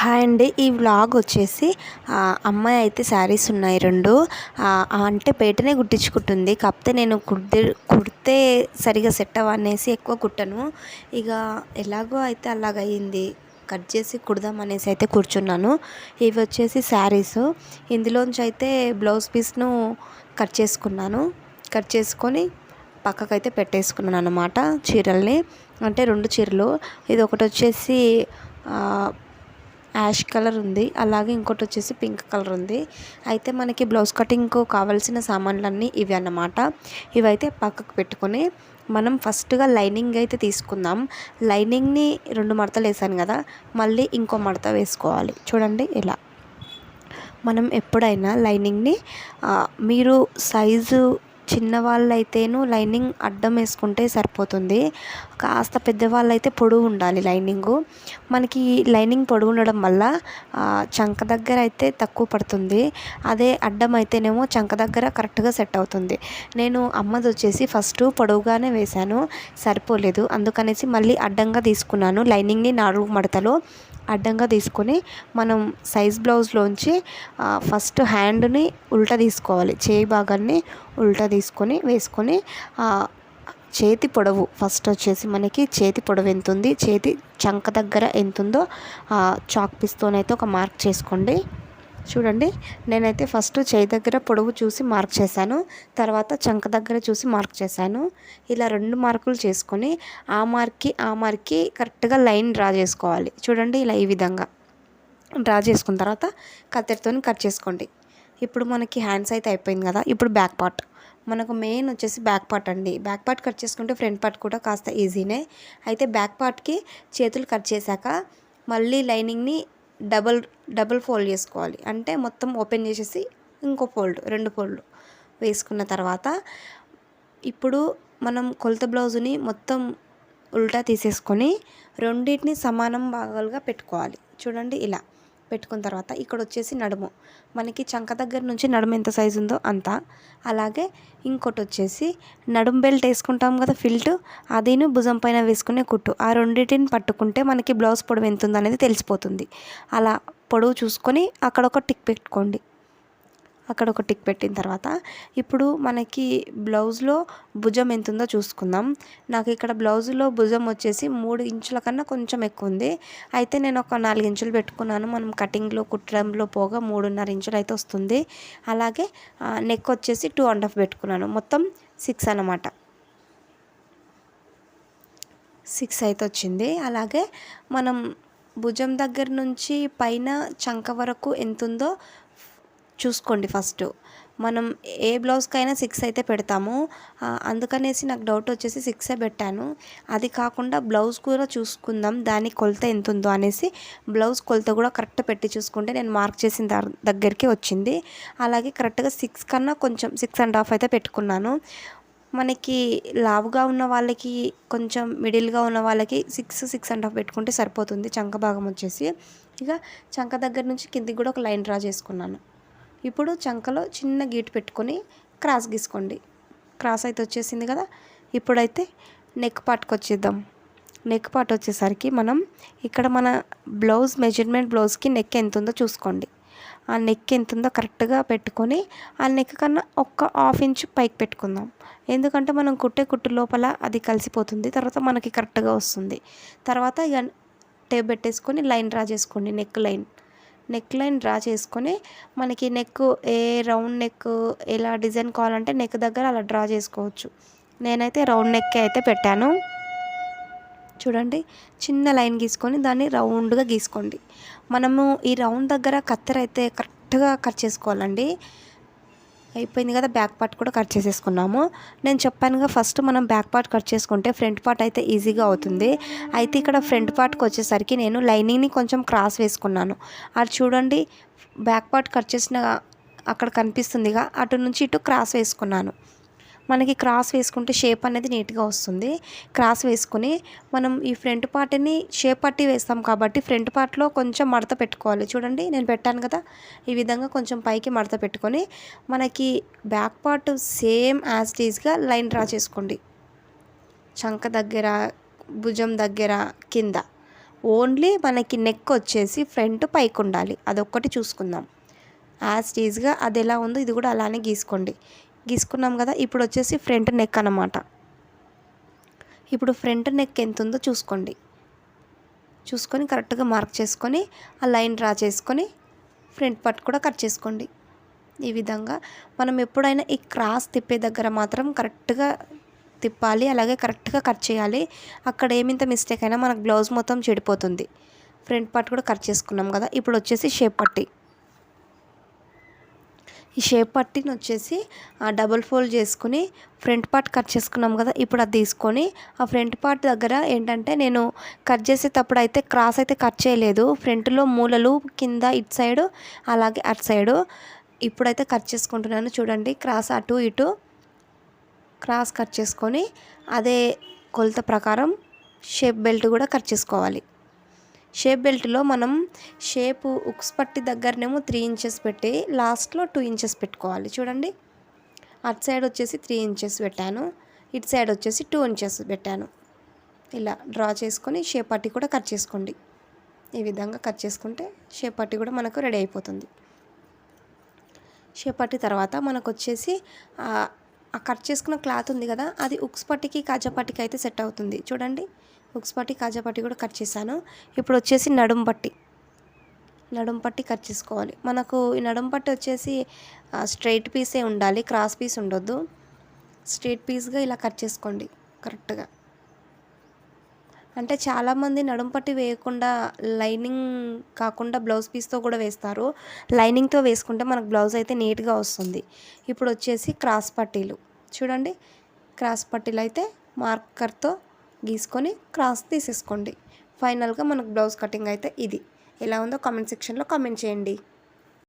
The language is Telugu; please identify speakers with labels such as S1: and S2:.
S1: హాయ్ అండి. ఈ వ్లాగ్ వచ్చేసి అమ్మాయి అయితే శారీస్ ఉన్నాయి రెండు. అంటే పేటనే కుట్టించుకుంటుంది. కాకపోతే నేను కుడితే కుడితే సరిగా సెట్ అవ్వనేసి ఎక్కువ కుట్టను. ఇక ఎలాగో అయితే అలాగయ్యింది. కట్ చేసి కుడదాం అనేసి అయితే కూర్చున్నాను. ఇవి వచ్చేసి శారీస్. ఇందులోంచి అయితే బ్లౌజ్ పీస్ను కట్ చేసుకున్నాను. కట్ చేసుకొని పక్కకైతే పెట్టేసుకున్నాను అనమాట చీరల్ని. అంటే రెండు చీరలు. ఇది ఒకటి వచ్చేసి యాష్ కలర్ ఉంది. అలాగే ఇంకోటి వచ్చేసి పింక్ కలర్ ఉంది. అయితే మనకి బ్లౌజ్ కటింగ్కు కావాల్సిన సామాన్లన్నీ ఇవి అన్నమాట. ఇవైతే పక్కకు పెట్టుకొని మనం ఫస్ట్గా లైనింగ్ అయితే తీసుకుందాం. లైనింగ్ని రెండు మడతలు వేసాను కదా మళ్ళీ ఇంకో మడత వేసుకోవాలి. చూడండి ఇలా. మనం ఎప్పుడైనా లైనింగ్ని మీరు సైజు చిన్నవాళ్ళైతేను లైనింగ్ అడ్డం వేసుకుంటే సరిపోతుంది. కాస్త పెద్దవాళ్ళైతే పొడుగు ఉండాలి లైనింగు. మనకి లైనింగ్ పొడుగు ఉండడం వల్ల చంక దగ్గర అయితే తక్కువ పడుతుంది. అదే అడ్డం అయితేనేమో చంక దగ్గర కరెక్ట్గా సెట్ అవుతుంది. నేను అమ్మది వచ్చేసి ఫస్ట్ పొడవుగానే వేశాను. సరిపోలేదు. అందుకనేసి మళ్ళీ అడ్డంగా తీసుకున్నాను. లైనింగ్ని నాలుగు మడతలో అడ్డంగా తీసుకొని మనం సైజ్ బ్లౌజ్లోంచి ఫస్ట్ హ్యాండ్ని ఉల్టా తీసుకోవాలి. చేయి భాగాన్ని ఉల్టా తీసుకొని వేసుకొని చేతి పొడవు ఫస్ట్ వచ్చేసి మనకి చేతి పొడవు ఎంత ఉంది చేతి చంక దగ్గర ఎంత ఉందో చాక్ పిస్తోనైతే ఒక మార్క్ చేసుకోండి. చూడండి నేనైతే ఫస్ట్ చేయి దగ్గర పొడవు చూసి మార్క్ చేశాను తర్వాత చంక దగ్గర చూసి మార్క్ చేశాను. ఇలా రెండు మార్కులు చేసుకొని ఆ మార్క్కి ఆ మార్క్కి కరెక్ట్గా లైన్ డ్రా చేసుకోవాలి. చూడండి ఇలా ఈ విధంగా. డ్రా చేసుకున్న తర్వాత కత్తెరతో కట్ చేసుకోండి. ఇప్పుడు మనకి హ్యాండ్స్ అయితే అయిపోయింది కదా ఇప్పుడు బ్యాక్ పార్ట్. మనకు మెయిన్ వచ్చేసి బ్యాక్ పార్ట్ అండి. బ్యాక్ పార్ట్ కట్ చేసుకుంటే ఫ్రంట్ పార్ట్ కూడా కాస్త ఈజీనే. అయితే బ్యాక్ పార్ట్కి చేతులు కట్ చేశాక మళ్ళీ లైనింగ్ని డబల్ డబుల్ ఫోల్డ్ చేసుకోవాలి. అంటే మొత్తం ఓపెన్ చేసేసి ఇంకో ఫోల్డ్ రెండు ఫోల్డ్ వేసుకున్న తర్వాత ఇప్పుడు మనం కొలత బ్లౌజుని మొత్తం ఉల్టా తీసేసుకొని రెండింటిని సమానం భాగాలుగా పెట్టుకోవాలి. చూడండి ఇలా. పెట్టుకున్న తర్వాత ఇక్కడ వచ్చేసి నడుము. మనకి చంక దగ్గర నుంచి నడుము ఎంత సైజు ఉందో అంత. అలాగే ఇంకోటి వచ్చేసి నడుం బెల్ట్ వేసుకుంటాం కదా ఫిల్ట్ అదిను భుజం పైన వేసుకునే కుట్టు. ఆ రెండింటిని పట్టుకుంటే మనకి బ్లౌజ్ పొడవు ఎంత ఉందనేది తెలిసిపోతుంది. అలా పొడవు చూసుకొని అక్కడ ఒక టిక్ పెట్టుకోండి. అక్కడ ఒక టిక్ పెట్టిన తర్వాత ఇప్పుడు మనకి బ్లౌజ్లో భుజం ఎంత ఉందో చూసుకుందాం. నాకు ఇక్కడ బ్లౌజ్లో భుజం వచ్చేసి మూడు ఇంచుల కన్నా కొంచెం ఎక్కువ ఉంది. అయితే నేను ఒక నాలుగు ఇంచులు పెట్టుకున్నాను. మనం కటింగ్లో కుట్టడంలో పోగా మూడున్నర ఇంచులు అయితే వస్తుంది. అలాగే నెక్ వచ్చేసి టూ అండ్ హాఫ్ పెట్టుకున్నాను. మొత్తం సిక్స్ అన్నమాట. సిక్స్ అయితే వచ్చింది. అలాగే మనం భుజం దగ్గర నుంచి పైన చంక వరకు ఎంత ఉందో చూసుకోండి ఫస్ట్. మనం ఏ బ్లౌజ్కైనా సిక్స్ అయితే పెడతాము. అందుకనేసి నాకు డౌట్ వచ్చేసి సిక్సే పెట్టాను. అది కాకుండా బ్లౌజ్ కూడా చూసుకుందాం. దాని కొలత ఎంత ఉందో అనేసి బ్లౌజ్ కొలత కూడా కరెక్ట్ పెట్టి చూసుకుంటే నేను మార్క్ చేసిన దగ్గరికి వచ్చింది. అలాగే కరెక్ట్గా సిక్స్ కన్నా కొంచెం సిక్స్ అండ్ హాఫ్ అయితే పెట్టుకున్నాను. మనకి లావుగా ఉన్న వాళ్ళకి కొంచెం మిడిల్గా ఉన్న వాళ్ళకి సిక్స్ సిక్స్ అండ్ హాఫ్ పెట్టుకుంటే సరిపోతుంది. చంక భాగం వచ్చేసి. ఇక చంక దగ్గర నుంచి కిందికి కూడా ఒక లైన్ డ్రా చేసుకున్నాను. ఇప్పుడు చంకలో చిన్న గీటు పెట్టుకొని క్రాస్ గీసుకోండి. క్రాస్ అయితే వచ్చేసింది కదా? ఇప్పుడైతే నెక్ పార్ట్కి వచ్చేద్దాం. నెక్ పార్ట్ వచ్చేసరికి మనం ఇక్కడ మన బ్లౌజ్ మెజర్మెంట్ బ్లౌజ్కి నెక్ ఎంత ఉందో చూసుకోండి. ఆ నెక్ ఎంత ఉందో కరెక్ట్గా పెట్టుకొని ఆ నెక్ కన్నా ఒక్క హాఫ్ ఇంచ్ పైకి పెట్టుకుందాం. ఎందుకంటే మనం కుట్టే కుట్టు లోపల అది కలిసిపోతుంది తర్వాత మనకి కరెక్ట్గా వస్తుంది. తర్వాత ఇక టేప్ పెట్టేసుకొని లైన్ డ్రా చేసుకోండి neck line neck line draw చేసుకొని మనకి నెక్ ఏ రౌండ్ నెక్ ఎలా డిజైన్ కావాలంటే నెక్ దగ్గర అలా డ్రా చేసుకోవచ్చు. నేనైతే రౌండ్ నెక్ అయితే పెట్టాను. చూడండి చిన్న లైన్ గీసుకొని దాన్ని రౌండ్గా గీసుకోండి. మనము ఈ రౌండ్ దగ్గర కత్తెర అయితే కరెక్ట్గా కట్ చేసుకోవాలండి. అయిపోయింది కదా బ్యాక్ పార్ట్ కూడా కట్ చేసేసుకున్నాము. నేను చెప్పానుగా ఫస్ట్ మనం బ్యాక్ పార్ట్ కట్ చేసుకుంటే ఫ్రంట్ పార్ట్ అయితే ఈజీగా అవుతుంది. అయితే ఇక్కడ ఫ్రంట్ పార్ట్కి వచ్చేసరికి నేను లైనింగ్ని కొంచెం క్రాస్ వేసుకున్నాను. అది చూడండి బ్యాక్ పార్ట్ కట్ చేసిన అక్కడ కనిపిస్తుందిగా అటు నుంచి ఇటు క్రాస్ వేసుకున్నాను. మనకి క్రాస్ వేసుకుంటే షేప్ అనేది నీట్గా వస్తుంది. క్రాస్ వేసుకుని మనం ఈ ఫ్రంట్ పార్ట్ని షేప్ పట్టి వేస్తాం కాబట్టి ఫ్రంట్ పార్ట్లో కొంచెం మడత పెట్టుకోవాలి. చూడండి నేను పెట్టాను కదా? ఈ విధంగా కొంచెం పైకి మడత పెట్టుకొని మనకి బ్యాక్ పార్ట్ సేమ్ యాజ్ టీజ్గా లైన్ డ్రా చేసుకోండి. చంక దగ్గర భుజం దగ్గర కింద. ఓన్లీ మనకి నెక్ వచ్చేసి ఫ్రంట్ పైకి ఉండాలి. అదొక్కటి చూసుకుందాం. యాజ్ టీజ్గా అది ఎలా ఉందో ఇది కూడా అలానే గీసుకోండి. గీసుకున్నాం కదా ఇప్పుడు వచ్చేసి ఫ్రంట్ నెక్ అన్నమాట. ఇప్పుడు ఫ్రంట్ నెక్ ఎంత ఉందో చూసుకోండి. చూసుకొని కరెక్ట్గా మార్క్ చేసుకొని ఆ లైన్ డ్రా చేసుకొని ఫ్రంట్ పార్ట్ కూడా కట్ చేసుకోండి. ఈ విధంగా మనం ఎప్పుడైనా ఈ క్రాస్ తిప్పే దగ్గర మాత్రం కరెక్ట్గా తిప్పాలి అలాగే కరెక్ట్గా కట్ చేయాలి. అక్కడ ఏమింత మిస్టేక్ అయినా మనకు బ్లౌజ్ మొత్తం చెడిపోతుంది. ఫ్రంట్ పార్ట్ కూడా కట్ చేసుకున్నాం కదా ఇప్పుడు వచ్చేసి షేప్ పట్టి. ఈ షేప్ పట్టిని వచ్చేసి డబుల్ ఫోల్డ్ చేసుకుని ఫ్రంట్ పార్ట్ కట్ చేసుకున్నాం కదా ఇప్పుడు అది తీసుకొని ఆ ఫ్రంట్ పార్ట్ దగ్గర ఏంటంటే నేను కట్ చేసేటప్పుడు అయితే క్రాస్ అయితే కట్ చేయలేదు. ఫ్రంట్లో మూలలు కింద ఇటు సైడు అలాగే అటు సైడు ఇప్పుడైతే కట్ చేసుకుంటున్నాను. చూడండి క్రాస్ అటు ఇటు క్రాస్ కట్ చేసుకొని అదే కొలత ప్రకారం షేప్ బెల్ట్ కూడా కట్ చేసుకోవాలి. షేప్ బెల్ట్లో మనం షేప్ ఉక్స్ పట్టి దగ్గరనేమో త్రీ ఇంచెస్ పెట్టి లాస్ట్లో టూ ఇంచెస్ పెట్టుకోవాలి. చూడండి. అటు సైడ్ వచ్చేసి త్రీ ఇంచెస్ పెట్టాను. ఇటు సైడ్ వచ్చేసి టూ ఇంచెస్ పెట్టాను. ఇలా డ్రా చేసుకొని షేప్ పట్టి కూడా కట్ చేసుకోండి. ఈ విధంగా కట్ చేసుకుంటే షేప్ పట్టి కూడా మనకు రెడీ అయిపోతుంది. షేప్ పట్టి తర్వాత మనకు వచ్చేసి కట్ చేసుకున్న క్లాత్ ఉంది కదా అది ఉక్స్ పట్టికి కాజాపట్టికి అయితే సెట్ అవుతుంది. చూడండి ఉక్స్ పట్టి కాజాపట్టి కూడా కట్ చేశాను. ఇప్పుడు వచ్చేసి నడుం పట్టి. నడుం పట్టి కట్ చేసుకోవాలి. మనకు ఈ నడుం పట్టి వచ్చేసి స్ట్రైట్ పీసే ఉండాలి క్రాస్ పీస్ ఉండొద్దు. స్ట్రైట్ పీస్గా ఇలా కట్ చేసుకోండి కరెక్ట్గా. అంటే చాలామంది నడుం పట్టి వేయకుండా లైనింగ్ కాకుండా బ్లౌజ్ పీస్తో కూడా వేస్తారు. లైనింగ్తో వేసుకుంటే మనకు బ్లౌజ్ అయితే నీట్గా వస్తుంది. ఇప్పుడు వచ్చేసి క్రాస్ పట్టీలు. చూడండి క్రాస్ పట్టీలు అయితే మార్కర్తో గీసుకొని క్రాస్ తీసేసుకోండి. ఫైనల్గా మనకు బ్లౌజ్ కటింగ్ అయితే ఇది. ఎలా ఉందో కామెంట్ సెక్షన్లో కామెంట్ చేయండి.